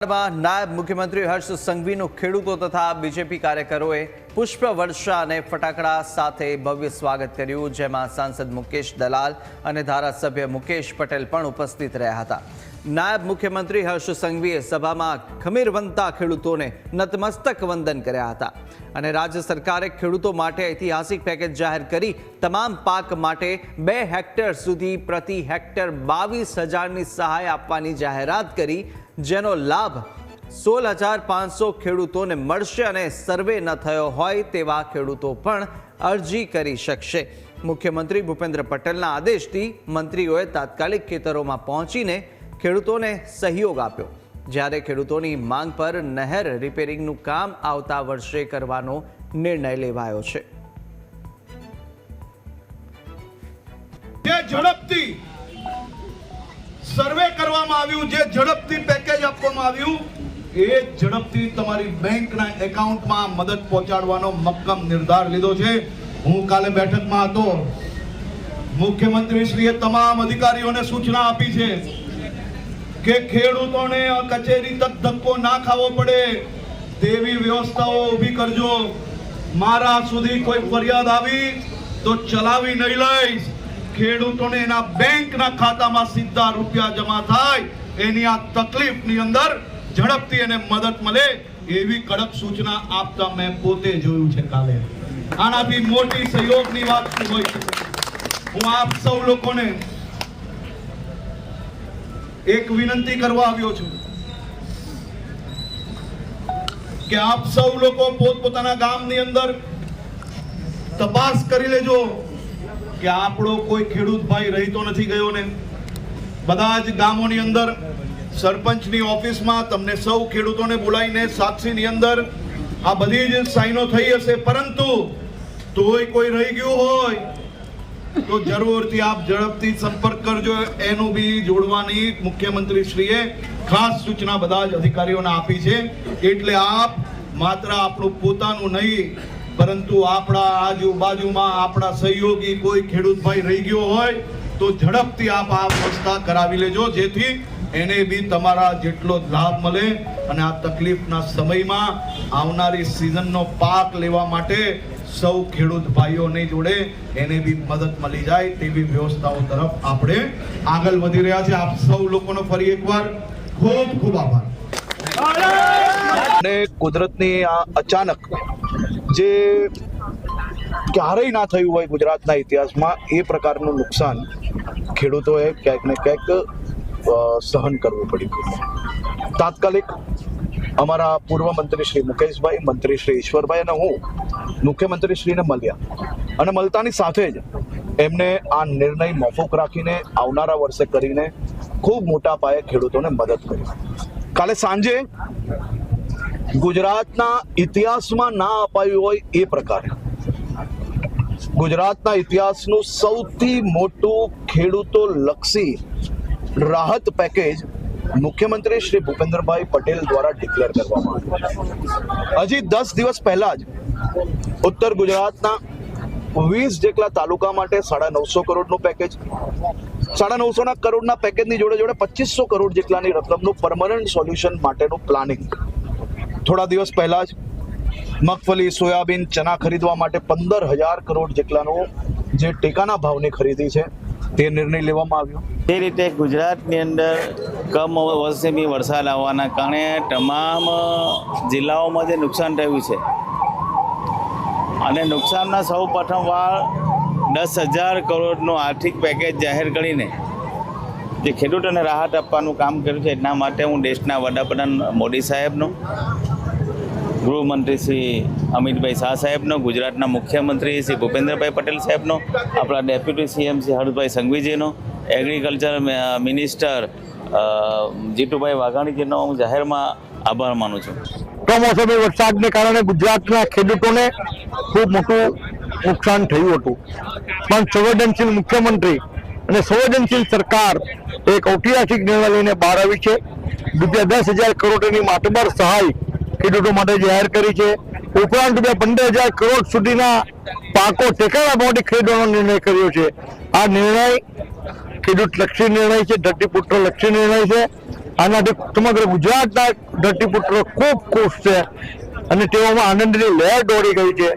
નાયબ મુખ્યમંત્રી હર્ષ સંઘવીનું ખેડૂતો તથા બીજેપી કાર્યકરોએ પુષ્પ વર્ષા અને ફટાકડા સાથે ભવ્ય સ્વાગત કર્યું, જેમાં સાંસદ મુકેશ દલાલ અને ધારાસભ્ય મુકેશ પટેલ પણ ઉપસ્થિત રહ્યા હતા. નાયબ મુખ્યમંત્રી હર્ષ સંઘવીએ સભામાં ખમીરવંતા ખેડૂતોને નતમસ્તક વંદન કર્યા હતા. અને રાજ્ય સરકારે ખેડૂતો માટે ઐતિહાસિક પેકેજ જાહેર કરી તમામ પાક માટે બે હેક્ટર સુધી પ્રતિ હેક્ટર બાવીસ હજારની સહાય આપવાની જાહેરાત કરી, જેનો લાભ સોળ હજાર પાંચસો ખેડૂતોને મળશે અને સર્વે ન થયો હોય તેવા ખેડૂતો પણ અરજી કરી શકશે. મુખ્યમંત્રી ભૂપેન્દ્ર પટેલના આદેશથી મંત્રીઓએ તાત્કાલિક ખેતરોમાં પહોંચીને ખેડૂતોને સહયોગ આપ્યો. જ્યારે ખેડૂતોની માંગ પર નહેર રિપેરિંગનું કામ આવતા વર્ષે કરવાનો નિર્ણય લેવાયો છે. જે ઝડપથી સર્વે કરવામાં આવ્યું, જે ઝડપથી પેકેજ આપવામાં આવ્યું, એ ઝડપથી તમારી બેંકના એકાઉન્ટમાં મદદ પહોંચાડવાનો મક્કમ નિર્ધાર લીધો છે. હું કાલે બેઠકમાં હતો. મુખ્યમંત્રીશ્રીએ તમામ અધિકારીઓને સૂચના આપી છે. કે ખેડૂતોને કચેરી તક ધક્કો ના ખાવો પડે, તેવી વ્યવસ્થાઓ ઊભી કરજો. મારા સુધી કોઈ ફરિયાદ આવી તો ચલાવી નહીં લઈશ. ખેડૂતોને એના બેંકના ખાતામાં સીધા રૂપિયા જમા થાય. એની આ તકલીફની અંદર ઝડપથી એને મદદ મળે એવી કડક સૂચના આપતા મેં પોતે જોયું છે કાલે. આનાથી મોટી સહયોગની વાત હોય? હું આપ સૌ લોકોને એક વિનંતી કરવા આવ્યો છું કે આપ સૌ લોકો પોતપોતાના ગામની અંદર તપાસ કરી લેજો કે આપણો કોઈ ખેડૂત ભાઈ રહીતો નથી ગયો ને. બધા જ ગામોની અંદર સરપંચની ઓફિસમાં તમને સૌ ખેડૂતોને બોલાવીને સાક્ષીની અંદર આ બધી જ સાઈનો થઈ હશે. પરંતુ તોય કોઈ રહી ગયું હોય તો જરૂરથી આપ ઝડપથી સંપર્ક કરજો. એનું બી જોડવાની મુખ્યમંત્રી શ્રીએ ખાસ સૂચના બધા જ અધિકારીઓને આપી છે. એટલે આપ માત્ર આપણું પોતાનું નહીં, પરંતુ આપણા આજુબાજુમાં આપણા સહયોગી કોઈ ખેડૂત ભાઈ રહી ગયો હોય, તો ઝડપથી આપ આ વ્યવસ્થા કરાવી લેજો. જેથી એને બી તમારા જેટલો લાભ મળે અને આ તકલીફના સમયમાં આવનારી સિઝનનો પાક લેવા માટે સૌ ખેડૂત ભાઈઓની જોડે, એને બી મદદ મળી જાય તેવી વ્યવસ્થાઓ તરફ આપણે આગળ વધી રહ્યા છે આપ સૌ લોકોનો ફરી એકવાર ખૂબ ખૂબ આભાર. અને કુદરતની આ અચાનક જે ક્યારેય ના થયું હોય ગુજરાતના ઇતિહાસમાં, એ પ્રકારનું નુકસાન ખેડૂતોએ ક્યાંક ને ક્યાંક સહન કરવું પડ્યું. તાત્કાલિક અમારા પૂર્વ મંત્રી શ્રી મુકેશભાઈ, મંત્રી શ્રી ઈશ્વરભાઈ અને હું મુખ્યમંત્રી શ્રીને મળ્યા. અને મળતાની સાથે જ એમને આ નિર્ણય મોકૂફ રાખીને આવનારા વર્ષે કરીને ખૂબ મોટા પાયે ખેડૂતોને મદદ કરી. કાલે સાંજે ગુજરાતના ઇતિહાસમાં ના અપાયું હોય એ પ્રકારે ગુજરાતના ઇતિહાસનું સૌથી મોટું ખેડૂતો લક્ષી રાહત પેકેજ મુખ્યમંત્રી શ્રી ભૂપેન્દ્રભાઈ પટેલ દ્વારા ડિક્લેર કરવામાં આવ્યું હજી દસ દિવસ પહેલા જ ઉત્તર ગુજરાતના વીસ જેટલા તાલુકા માટે સાડા નવસો કરોડનું પેકેજ સાડા નવસોના કરોડના પેકેજની જોડે જોડે પચીસો કરોડ જેટલાની રકમનું પરમનન્ટ સોલ્યુશન માટેનું પ્લાનિંગ થોડા દિવસ પહેલા જ મગફળી, સોયાબીન ચના ખરીદવા માટે પંદર હજાર કરોડ જેટલાનું જે ટેકાના ભાવની ખરીદી છે તે નિર્ણય લેવામાં આવ્યો? તે રીતે ગુજરાતની અંદર કમોસમી વરસાદ આવવાના કારણે તમામ જિલ્લાઓમાં જે નુકસાન થયું છે, અને નુકસાનના સૌ પ્રથમવાર દસ હજાર કરોડનું આર્થિક પેકેજ જાહેર કરીને જે ખેડૂતોને રાહત આપવાનું કામ કર્યું છે એના માટે હું દેશના વડાપ્રધાન મોદી સાહેબનો ગૃહમંત્રી શ્રી અમિતભાઈ શાહ સાહેબનો, ગુજરાતના મુખ્યમંત્રી શ્રી ભૂપેન્દ્રભાઈ પટેલ સાહેબનો, આપણા ડેપ્યુટી સીએમ શ્રી હર્ષભાઈ સંઘવીજીનો એગ્રીકલ્ચર મિનિસ્ટર જીતુભાઈ વાઘાણીજીનો હું જાહેરમાં આભાર માનું છું. કમોસમી વરસાદને કારણે ગુજરાતના ખેડૂતોને ખૂબ મોટું નુકસાન થયું હતું. પણ સંવેદનશીલ મુખ્યમંત્રી અને સંવેદનશીલ સરકાર એક ઐતિહાસિક નિર્ણય લઈને બહાર આવી છે. રૂપિયા દસ હજાર કરોડની માતબર સહાય ખેડૂતો માટે જાહેર કરી છે. ઉપરાંત રૂપિયા પંદર કરોડ સુધીના પાકો ટેકાના ભાવથી ખેડૂતોનો નિર્ણય કર્યો છે. આ નિર્ણય ખેડૂત લક્ષી નિર્ણય છે, ધરતીપુત્ર લક્ષી નિર્ણય છે. આનાથી સમગ્ર ગુજરાતના ધરતીપુત્રો ખૂબ ખુશ છે અને તેઓમાં આનંદની લહેર દોડી ગઈ છે.